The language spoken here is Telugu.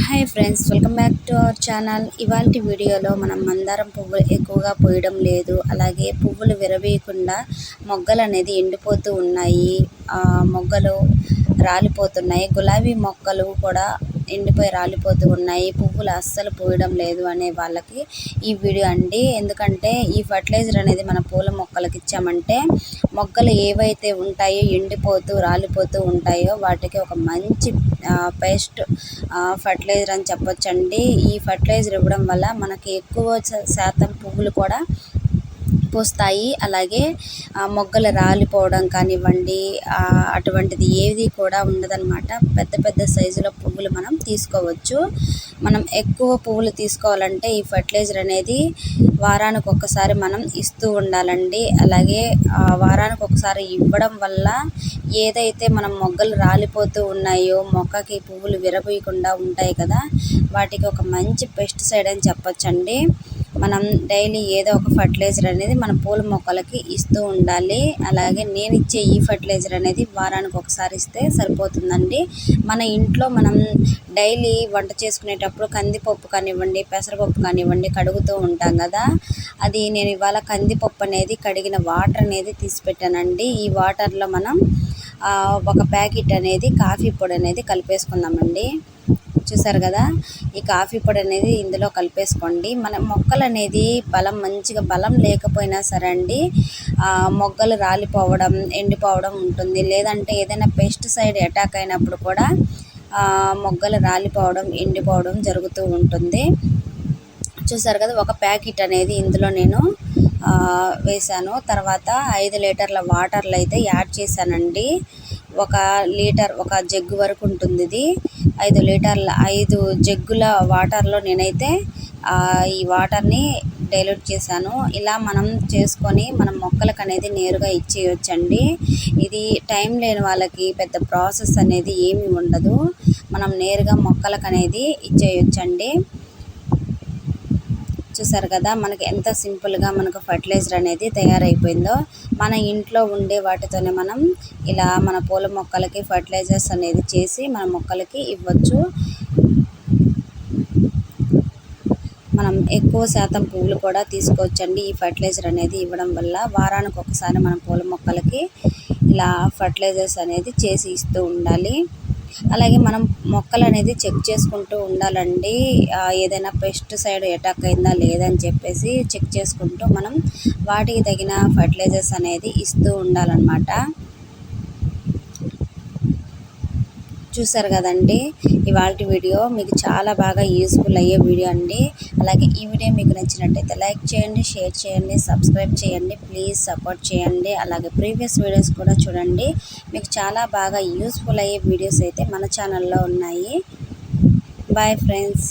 Hi friends welcome back to our channel ఇవాళ వీడియోలో మనం మందారం పువ్వులు ఎక్కువగా పోయడం లేదు. అలాగే పువ్వులు విరవీయకుండా మొగ్గలు అనేది ఎండిపోతూ ఉన్నాయి. ఆ, మొగ్గలు రాలిపోతున్నాయి. గులాబీ మొక్కలు కూడా ఎండిపోయి రాలిపోతూ ఉన్నాయి. పువ్వులు అస్సలు పోయడం లేదు అనే వాళ్ళకి ఈ వీడియో అండి. ఎందుకంటే ఈ ఫర్టిలైజర్ అనేది మన పూల మొక్కలకి ఇచ్చామంటే మొక్కలు ఏవైతే ఉంటాయో ఎండిపోతూ రాలిపోతూ ఉంటాయో వాటికి ఒక మంచి పేస్ట్ ఫర్టిలైజర్ అని చెప్పొచ్చండి. ఈ ఫర్టిలైజర్ ఇవ్వడం వల్ల మనకి ఎక్కువ శాతం పువ్వులు కూడా పూస్తాయి. అలాగే ఆ, మొగ్గలు రాలిపోవడం కానివ్వండి అటువంటిది ఏది కూడా ఉండదన్నమాట. పెద్ద పెద్ద సైజులో పువ్వులు మనం తీసుకోవచ్చు. మనం ఎక్కువ పువ్వులు తీసుకోవాలంటే ఈ ఫర్టిలైజర్ అనేది వారానికి ఒక్కసారి మనం ఇస్తూ ఉండాలండి. అలాగే వారానికి ఒకసారి ఇవ్వడం వల్ల ఏదైతే మనం మొగ్గలు రాలిపోతూ ఉన్నాయో మొక్కకి పువ్వులు విరబోయకుండా ఉంటాయి కదా వాటికి ఒక మంచి పెస్టిసైడ్ అని చెప్పొచ్చండి. మనం డైలీ ఏదో ఒక ఫర్టిలైజర్ అనేది మన పూల మొక్కలకి ఇస్తూ ఉండాలి. అలాగే నేను ఇచ్చే ఈ ఫర్టిలైజర్ అనేది వారానికి ఒకసారి ఇస్తే సరిపోతుందండి. మన ఇంట్లో మనం డైలీ వంట చేసుకునేటప్పుడు కందిపప్పు కానివ్వండి పెసరపప్పు కానివ్వండి కడుగుతూ ఉంటాం కదా. అది నేను ఇవాళ కందిపప్పు అనేది కడిగిన వాటర్ అనేది తీసి పెట్టానండి ఈ వాటర్లో మనం ఒక ప్యాకెట్ అనేది కాఫీ పొడి అనేది కలిపేసుకుందామండి. చూసారు కదా? ఈ కాఫీ పొడి అనేది ఇందులో కలిపేసుకోండి. మన మొక్కలు అనేది బలం మంచిగా బలం లేకపోయినా సరే అండి మొగ్గలు రాలిపోవడం ఎండిపోవడం ఉంటుంది. లేదంటే ఏదైనా పెస్టిసైడ్ అటాక్ అయినప్పుడు కూడా మొగ్గలు రాలిపోవడం ఎండిపోవడం జరుగుతూ ఉంటుంది. చూసారు కదా? ఒక ప్యాకెట్ అనేది ఇందులో నేను వేసాను వేశాను. తర్వాత ఐదు లీటర్ల వాటర్లు అయితే యాడ్ చేశానండి. ఒక లీటర్ ఒక జగ్గు వరకు ఉంటుంది ఇది. ఐదు లీటర్ల ఐదు జగ్గుల వాటర్లో నేనైతే ఈ వాటర్ని డైల్యూట్ చేశాను. ఇలా మనం చేసుకొని మనం మొక్కలకు అనేది నేరుగా ఇచ్చేయొచ్చండి. ఇది టైం లేని వాళ్ళకి పెద్ద ప్రాసెస్ అనేది ఏమి ఉండదు. మనం నేరుగా మొక్కలకు అనేది ఇచ్చేయొచ్చండి. చూసారు కదా మనకి ఎంత సింపుల్గా మనకు ఫర్టిలైజర్ అనేది తయారైపోయిందో మన ఇంట్లో ఉండే వాటితోనే మనం ఇలా మన పూల మొక్కలకి ఫర్టిలైజర్స్ అనేది చేసి మన మొక్కలకి ఇవ్వచ్చు. మనం ఎక్కువ శాతం పువ్వులు కూడా తీసుకోవచ్చండి ఈ ఫర్టిలైజర్ అనేది ఇవ్వడం వల్ల. వారానికి ఒకసారి మన పూల మొక్కలకి ఇలా ఫర్టిలైజర్స్ అనేది చేసి ఇస్తూ ఉండాలి. అలాగే మనం మొక్కలు అనేది చెక్ చేసుకుంటూ ఉండాలండి. ఏదైనా పెస్టిసైడ్ అటాక్ అయిందా లేదని చెప్పేసి చెక్ చేసుకుంటూ మనం వాటికి తగిన ఫర్టిలైజర్స్ అనేది ఇస్తూ ఉండాలన్నమాట. చూసారు కదండి ఇవాళ వీడియో మీకు చాలా బాగా యూస్ఫుల్ అయ్యే వీడియో అండి. అలాగే ఈ వీడియో మీకు నచ్చినట్టయితే లైక్ చేయండి షేర్ చేయండి సబ్స్క్రైబ్ చేయండి ప్లీజ్ సపోర్ట్ చేయండి. అలాగే ప్రీవియస్ వీడియోస్ కూడా చూడండి. మీకు చాలా బాగా యూస్ఫుల్ అయ్యే వీడియోస్ అయితే మన ఛానల్లో ఉన్నాయి. Bye friends